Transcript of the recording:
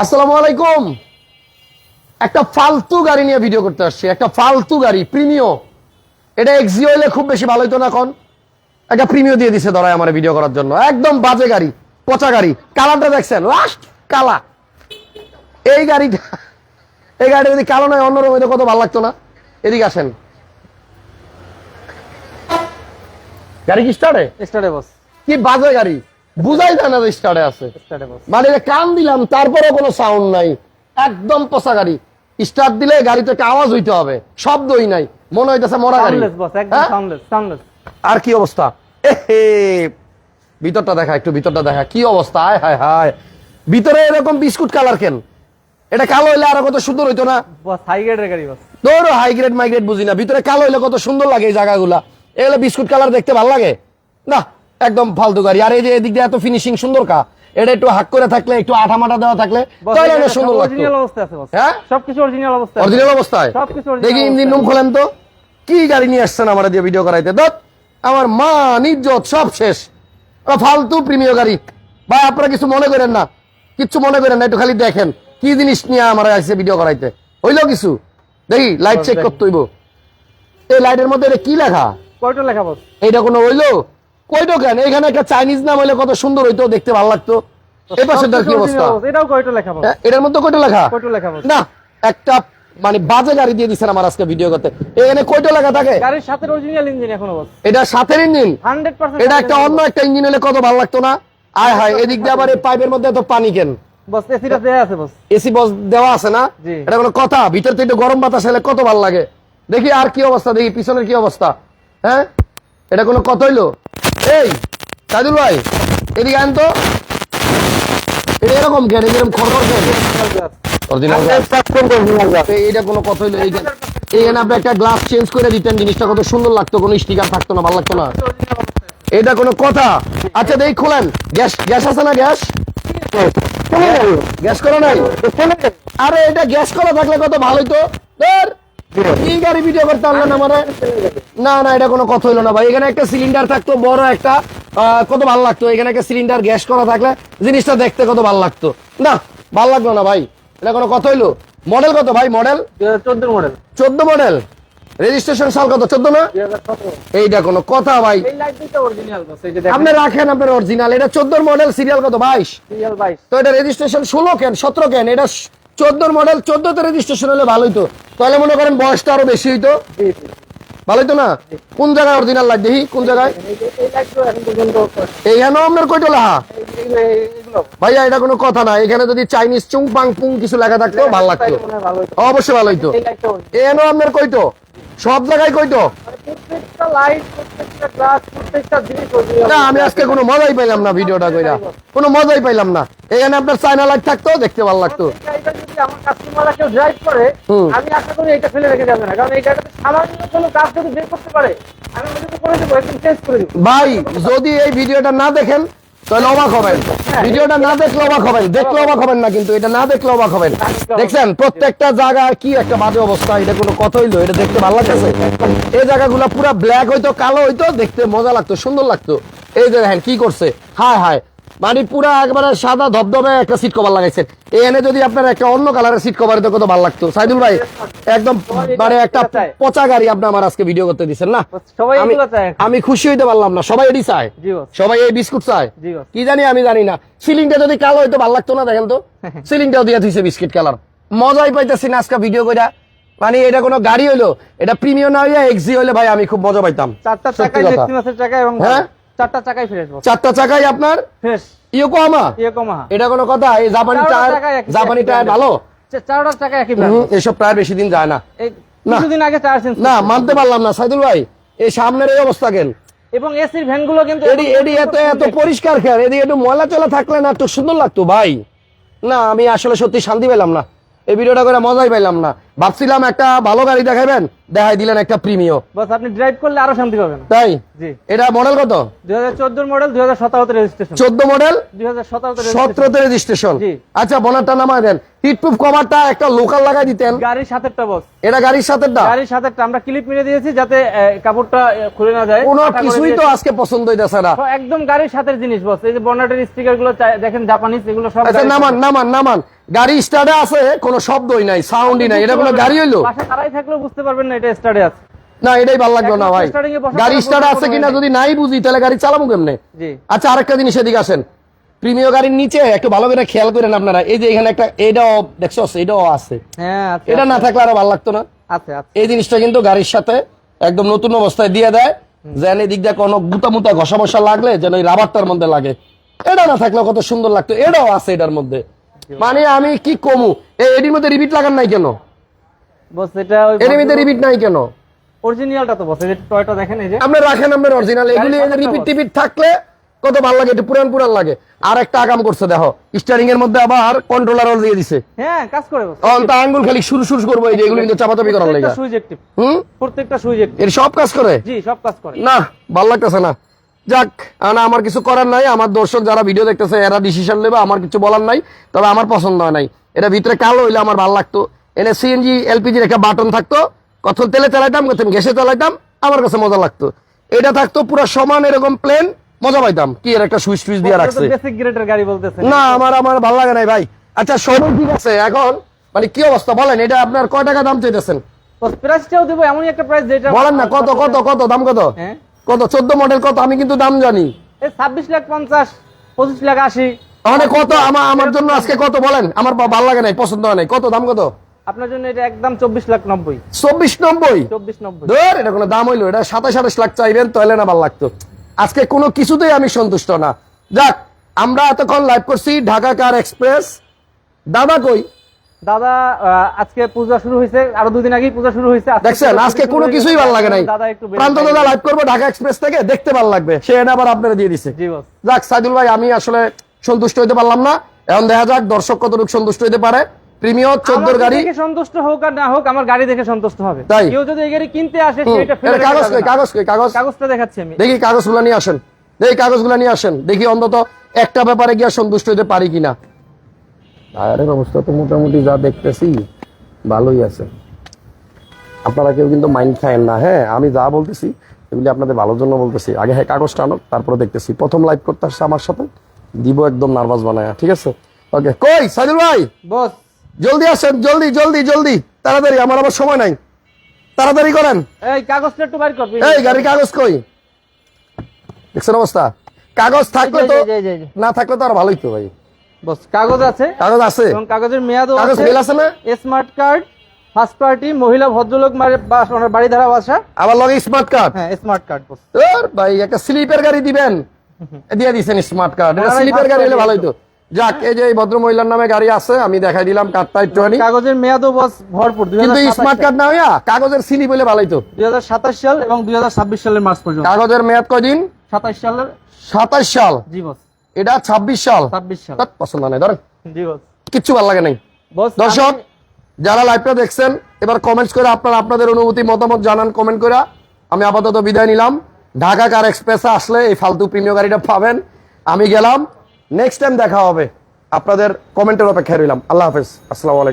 আসসালামু আলাইকুম। একটা ফালতু গাড়ি নিয়ে ভিডিও করতে আসছি। একটা ফালতু গাড়ি প্রিমিও। এটা এক্সিও হলে খুব বেশি ভালো হতো না এখন। একটা প্রিমিও দিয়ে দিছে ধরায় আমার ভিডিও করার জন্য। একদম বাজে গাড়ি পচা গাড়ি। কালারটা দেখছেন? লাস্ট কালা। এই গাড়িটা এই গাড়িটা যদি কালো নয় অন্যরকম হইতো কত ভালো লাগতো না? এদিকে আসেন। গাড়ি কি স্টার্টে স্টার্টে বস কি বাজে গাড়ি? বুঝাই যায় না যে স্টার্টে আছে। মানে কান দিলাম তারপরে কোনো সাউন্ড নাই। একদম পচা গাড়ি। স্টার্ট দিলে গাড়িতে একটা আওয়াজ হইতে হবে। শব্দই নাই। মনে হইতেছে মরা গাড়ি। হ্যাঁ? আর কি অবস্থা? এহে ভিতরটা দেখা একটু ভিতরটা দেখা। কি অবস্থা? হায় হায় হায়। ভিতরে এরকম বিস্কুট কালার কেন? এটা কালো হইলে আরও কত সুন্দর হইতো না? বস হাই গ্রেডের গাড়ি বস তোর হাই গ্রেড মাইগ্রেড বুঝি না। ভিতরে কালো হইলে কত সুন্দর লাগে এই জায়গাগুলা। এগুলো বিস্কুট কালার দেখতে ভালো লাগে? না একদম ফালতু গাড়ি। আর এই যে এদিক দিয়ে এত ফিনিশিং সুন্দর কা এটা একটু হাক করে থাকলে একটু আঠা মাটা দেওয়া থাকলে তাহলে অনেক সুন্দর লাগতো। অরিজিনাল অবস্থায় আছে হ্যাঁ? সবকিছু অরিজিনাল অবস্থায় অরিজিনাল অবস্থায়? সবকিছু দেখি ইঞ্জিন রুম খোলেন তো। কি গাড়ি নিয়ে আসছেন আমার দিয়ে ভিডিও করাইতে? দত আমার মা ইজ্জত সব শেষ। ফালতু প্রিমিয় গাড়ি। ভাই আপনারা কিছু মনে করেন না? কিচ্ছু মনে করেন না একটু খালি দেখেন। কি জিনিস নিয়ে আমার আসছে ভিডিও করাইতে? হইল কিছু? দেখি লাইট চেক করতে হইব। এই লাইটের মধ্যে এটা কি লেখা? কয়টা লেখা বস? এইটা কোনো হইল? কইটো কেন এখানে একটা চাইনিজ নাম হইলে কত সুন্দর হইতো দেখতে ভালো লাগতো। এই পাশেরটার কি অবস্থা? এটাও কয়টা লেখা এটার মধ্যে কয়টা লেখা? কয়টা লেখা না একটা মানে বাজে গাড়ি দিয়ে দিচ্ছেন আমার আজকে ভিডিও করতে। এখানে কয়টা লেখা থাকে? গাড়ির সাথে অরিজিনাল ইঞ্জিন এখনও বস এটা সাথের ইঞ্জিন 100% এটা একটা অন্য একটা ইঞ্জিন হলে কত ভালো লাগতো না? আয় হায় এদিক দিয়ে আবার এই পাইপের মধ্যে তো পানি কেন? বস এসিটা দেয়া আছে বস। এসি বস দেওয়া আছে না? এটা কোনো কথা? ভিতর থেকে গরম বাতাস এলে কত ভালো লাগে? দেখি আর কি অবস্থা দেখি পিছনের কি অবস্থা। হ্যাঁ? এটা কোনো কথা হইল? এই সাইদুল ভাই এদিকে আন তো। এটা এরকম কেন এরকম খড়খড় কেন এইটা কোনো কথা হইল এইখানে এইখানে আপনি একটা গ্লাস চেঞ্জ করে দিতেন জিনিসটা কত সুন্দর লাগতো কোনো স্টিকার থাকতো না ভালো লাগতো না। এটা কোনো কথা। আচ্ছা দেখ খোলেন। গ্যাস গ্যাস আছে না গ্যাস? গ্যাস করা নাই? আরে এটা গ্যাস করা থাকলে কত ভালোই তো ধর। কি গাড়ি ভিডিও করতে পারলেন আমারে? না না এটা কোনো কথা হইল না ভাই। এখানে একটা সিলিন্ডার থাকতো বড় একটা কত ভালো লাগতো। এখানে একটা সিলিন্ডার গ্যাস করা থাকলে জিনিসটা দেখতে কত ভালো লাগতো। না ভালো লাগল না ভাই। এটা কোনো কথা হইল? মডেল কত ভাই মডেল চোদ্দ মডেল চোদ্দ মডেল রেজিস্ট্রেশন সাল কত চোদ্দ না? দুই হাজার সতেরো। এইটা কোনো কথা ভাই। আপনি রাখেন আপনার অরিজিনাল এটা মডেল সিরিয়াল কত বাইশ? তো এটা রেজিস্ট্রেশন ষোলো কেন সতেরো কেন? এটা চোদ্দোর মডেল চোদ্দতে রেজিস্ট্রেশন হলে ভালোই তো তাহলে মনে করেন বয়সটা আরও বেশি হইতো। ভালোই তো না? কোন জায়গায় অরিজিনাল লাইট দেখি কোন জায়গায়? এইখানেও আপনার এগুলো ভাইয়া এটা কোনো কথা না। এখানে যদি চাইনিজ চুং পাং পুং কিছু লেখা থাকতো ভালো লাগতো। অবশ্যই ভালো হইতো। এই লাইটটা original। এখানেও আপনার কইটো সব জায়গায় কইটো মানে। না আমি আজকে কোনো মজাই পাইলাম না ভিডিওটা কইরা। কোনো মজাই পাইলাম না। এখানে আপনার চায়না লাইট থাকতো দেখতে ভালো লাগতো। যদি আমার কাস্টমাররা কেউ drive করে, আমি আশা করি এটা ফেলে রেখে যাবে না। কারণ এই গাড়িটাতে সামান্য কোনো কাজ যদি বের করতে পারে আমি ওটা করে দেবো একদম চেঞ্জ করে দেবো। ভাই যদি এই ভিডিওটা না দেখেন তাহলে অবাক হবেন। ভিডিওটা না দেখলে অবাক হবেন। দেখলে অবাক হবেন না কিন্তু এটা না দেখলে অবাক হবেন। দেখছেন প্রত্যেকটা জায়গা কি একটা বাজে অবস্থা এটা কোনো কথা হইল এটা দেখতে ভালো লাগতেছে। এই জায়গাগুলো পুরো ব্ল্যাক হইতো কালো হইতো দেখতে মজা লাগতো সুন্দর লাগতো। এই যে দেখেন কি করছে? হায় হায় মানে পুরা একবারে সাদা ধবধবে একটা সিট কভার লাগাইছেন। এনে যদি আপনার একটা অন্য কালারের সিট কভার দিতে কত ভালো লাগতো। সাইদুল ভাই একদম মানে একটা পচা গাড়ি আপনি আমার আজকে ভিডিও করতে দিচ্ছেন না? সবাই আমি খুশি হইতে পারলাম না। সবাই এটি চায়। জি বস। সবাই এই বিস্কুট চায়। জি বস। কি জানি আমি জানি না। সিলিংটা যদি কালো হইতো ভালো লাগতো না দেখেন তো। সিলিংটাও দিয়ে দিছে বিস্কিট কালার। মজাই পাইতেছি না আজকে ভিডিও কইরা। মানে এটা কোনো গাড়ি হইল এটা প্রিমিয়াম না হইয়া এক্সি হইলে ভাই আমি খুব মজা পাইতাম। চারটা চাকা এবং হ্যাঁ? চারটা চাকায় ফ্রেশ চারটা চাকাই আপনার? ফ্রেশ। ইয়োকোহামা এটা কোনো কথা? এই জাপানি টায়ার জাপানি টায়ার ভালো? চারটা চাকা একই এসব টায়ার বেশি দিন যায় না। কিছুদিন আগে চেঞ্জ না মানতে পারলাম না সাইদুল ভাই। এই সামনের এই অবস্থা কেন? এবং এসির কিন্তু এডি এডি এত এত পরিষ্কার খেয়াল এদিকে একটু ময়লা চলা থাকলে না একটু সুন্দর লাগতো ভাই। না আমি আসলে সত্যি শান্তি পেলাম না। এই ভিডিওটা করে মজাই পাইলাম না। ভাবছিলাম একটা ভালো গাড়ি দেখাবেন দেখাই দিলেন একটা প্রিমিয় বাস আপনি ড্রাইভ করলে আরও শান্তি পাবেন। তাই? জি। এটা মডেল কত? দুই হাজার চোদ্দোর মডেল দুই হাজার সতেরোতে রেজিস্ট্রেশন চোদ্দ মডেল দুই হাজার সতেরোতে সতেরোতে রেজিস্ট্রেশন জি। আচ্ছা বনারটা নামায় দেন। হিটপ্রুফ কভারটা একটা লোকাল লাগাই দিতেন। গাড়ির সাথেরটা বস। এটা গাড়ির সাথে গাড়ির সাথেরটা আমরা ক্লিপ মেরে দিয়েছি যাতে কাপড়টা খুলে না যায়। কোনো কিছুই তো আজকে পছন্দ হইতেছে না। একদম গাড়ির সাথের জিনিস বস। এই যে বর্নাটের স্টিকারগুলো চা- দেখেন জাপানিজ এগুলো সব আচ্ছা নামান নামান নামান। গাড়ি স্টার্টে আছে কোনো শব্দই নাই সাউন্ডই নাই এটা কোনো গাড়ি হইল? তারাই থাকলেও বুঝতে পারবেন না এটা স্টার্টে আছে। না এটাই ভালো লাগল না ভাই। গাড়ি স্টার্ট আছে কিনা যদি নাই বুঝি তাহলে গাড়ি চালাবো কেমনে? জি। আচ্ছা আরেকটা জিনিস এদিকে আসেন। প্রিমিয় গাড়ির নিচে একটু ভালো করে খেয়াল করেন আপনারা। এই যে এখানে একটা এটাও দেখছ এটাও আছে। হ্যাঁ আছে এটা না থাকলে আরও ভালো লাগতো না? এই জিনিসটা কিন্তু গাড়ির সাথে একদম নতুন অবস্থায় দিয়ে দেয়। যেন এদিক দিয়ে কোনো গুতা মুতা ঘষা মশা লাগলে যেন ওই রাবারটার মধ্যে লাগে। এটা না থাকলে কত সুন্দর লাগতো। এটাও আছে এটার মধ্যে। মানে আমি কি কমু? এটির মধ্যে রিপিট লাগান নাই কেন? বস এটা ওই মধ্যে রিপিট নাই কেন? অরিজিনালটা তো বস এই টয়টা দেখেন এই যে। আপনি রাখেন আপনার অরিজিনাল এগুলি রিপিট টিপিট থাকলে কত ভালো লাগে একটু পুরান পুরান লাগে। আর একটা আগাম করছে দেখো স্টারিং এর মধ্যে আবার কন্ট্রোলার দিয়ে দিছে। হ্যাঁ কাজ করে অন তা আঙ্গুল খালি শুরু শুরু করব এই যে এগুলো কিন্তু চাপাচাপি করার লাগে। প্রত্যেকটা সুইচ অ্যাক্টিভ হুম? প্রত্যেকটা সুইচ অ্যাক্টিভ এর সব কাজ করে? জি সব কাজ করে। না ভালো লাগতেছে না। যাক না আমার কিছু করার নাই। আমার দর্শক যারা ভিডিও দেখতেছে এরা ডিসিশন নেবে আমার কিছু বলার নাই তবে আমার পছন্দ হয় নাই। এটা ভিতরে কালো হইলে আমার ভালো লাগতো। এনে সিএনজি এলপিজির একটা বাটন থাকতো। কত তেলে চালাইতাম কত গ্যাসে চালাইতাম আমার কাছে মজা লাগতো। এটা থাকতো পুরো সমান এরকম প্লেন মজা পাইতাম। কি এর একটা সুইচ টুইচ দিয়ে রাখছে? না আমার আমার ভালো লাগে নাই ভাই। আচ্ছা সব ঠিক আছে এখন মানে কি অবস্থা? বলেন এটা আপনার কয় টাকা দাম চাইতেছেন? প্রাইসটাও দেবো এমনই একটা প্রাইস যেটা বলেন না কত কত কত দাম কত? হ্যাঁ? কত? চোদ্দ মডেল কত? আমি কিন্তু দাম জানি। ছাব্বিশ লাখ পঞ্চাশ পঁচিশ লাখ আশি। মানে কত? আমার আমার জন্য আজকে কত বলেন? আমার ভালো লাগে নাই পছন্দ হয় নাই। কত? দাম কত? আপনার জন্য এটা একদম চব্বিশ লাখ নব্বই। চব্বিশ নব্বই? চব্বিশ নব্বই। ধর এটা কোনো দাম হইল। এটা সাতাশ আঠাশ লাখ চাইবেন তাহলে না ভালো লাগতো। আজকে কোনো কিছুতেই আমি সন্তুষ্ট না। যাক আমরা এতক্ষণ লাইভ করছি ঢাকা কার এক্সপ্রেস দাদা কই? দাদা আজকে পূজা শুরু হয়েছে আরও দুদিন আগেই পূজা শুরু হয়েছে। দেখছেন আজকে কোনো কিছুই ভালো লাগে নাই। দাদা একটু প্রান্ত দাদা লাইভ করব ঢাকা এক্সপ্রেস থেকে দেখতে ভালো লাগবে। সে এটা আবার আপনারা দিয়ে দিছে। যাক সাইদুল ভাই আমি আসলে সন্তুষ্ট হইতে পারলাম না। এখন দেখা যাক দর্শক কতটুকু সন্তুষ্ট হইতে পারে। প্রিমিয়র গাড়ি। দেখে সন্তুষ্ট হোক আর না হোক আমার গাড়ি দেখে সন্তুষ্ট হবে। তাই? কেউ যদি এই গাড়ি কিনতে আসে হুম, সেটা ফেলে কাগজ? কাগজটা দেখাচ্ছি আমি। দেখি কাগজগুলো নিয়ে আসেন। দেখি কাগজগুলো নিয়ে আসেন। দেখি অন্তত একটা ব্যাপারে গিয়ে সন্তুষ্ট হইতে পারি কিনা। টায়ারের অবস্থা তো মোটামুটি যা দেখতেছি ভালোই আছে। আপনারা কেউ কিন্তু মাইন্ড খায়েন না হ্যাঁ আমি যা বলতেছি এগুলি আপনাদের ভালোর জন্য বলতেছি। আগে হ্যাঁ কাগজটা আনো তারপরে দেখতেছি। প্রথম লাইভ করতে আসছে আমার সাথে দিব একদম নার্ভাস বানায় ঠিক আছে? ওকে কই সাইদুল ভাই? বস। জলদি আসেন জলদি জলদি জলদি। তাড়াতাড়ি আমার আবার সময় নাই। তাড়াতাড়ি করেন। এই কাগজটা একটু বাইর করবি এই গাড়ির কাগজ কই? দেখছেন অবস্থা? কাগজ থাকলে তো না থাকলে তো আর ভালোই তো ভাই। বস কাগজ আছে। কাগজ আছে। এবং কাগজের মেয়াদও কাগজ আছে। বিল আছে না? স্মার্ট কার্ড ফার্স্ট পার্টি মহিলা ভদ্রলোক মারে বাস ওনার বাড়ি ধারা বাসা। আবার লগে স্মার্ট কার্ড হ্যাঁ স্মার্ট কার্ড বস। ভাই একটা স্লিপের গাড়ি দিবেন? দিয়ে দিছেন স্মার্ট কার্ড এটা ওনারাই স্লিপের গাড়ি হলে ভালোই তো। যাক এই যে এই ভদ্র মহিলার নামে গাড়ি আছে আমি দেখাই দিলাম কার্ডটা একটুখানি। কাগজের মেয়াদও বস ভরপুর। কিন্তু স্মার্ট কার্ড না হইয়া কাগজের স্লিপ হলে ভালোই তো। সাল এবং দুই হাজার ছাব্বিশ সালের মার্চ পর্যন্ত। কাগজের মেয়াদ কয়দিন? সাতাশ সালের সাতাশ সাল। জি বস। এটা ছাব্বিশ সাল। ছাব্বিশ সাল। পছন্দ নাই ধরেন। কিচ্ছু ভালো লাগে নাই। দর্শক যারা লাইভটা দেখছেন এবার কমেন্টস করে আপনার আপনাদের অনুভূতি মতামত জানান কমেন্ট করে। আমি আপাতত বিদায় নিলাম। ঢাকা কার এক্সপ্রেসে আসলে এই ফালতু প্রিমিয় গাড়িটা পাবেন। আমি গেলাম। নেক্সট টাইম দেখা হবে। আপনাদের কমেন্টের অপেক্ষায় রইলাম। আল্লাহ হাফিজ। আসসালামু আলাইকুম।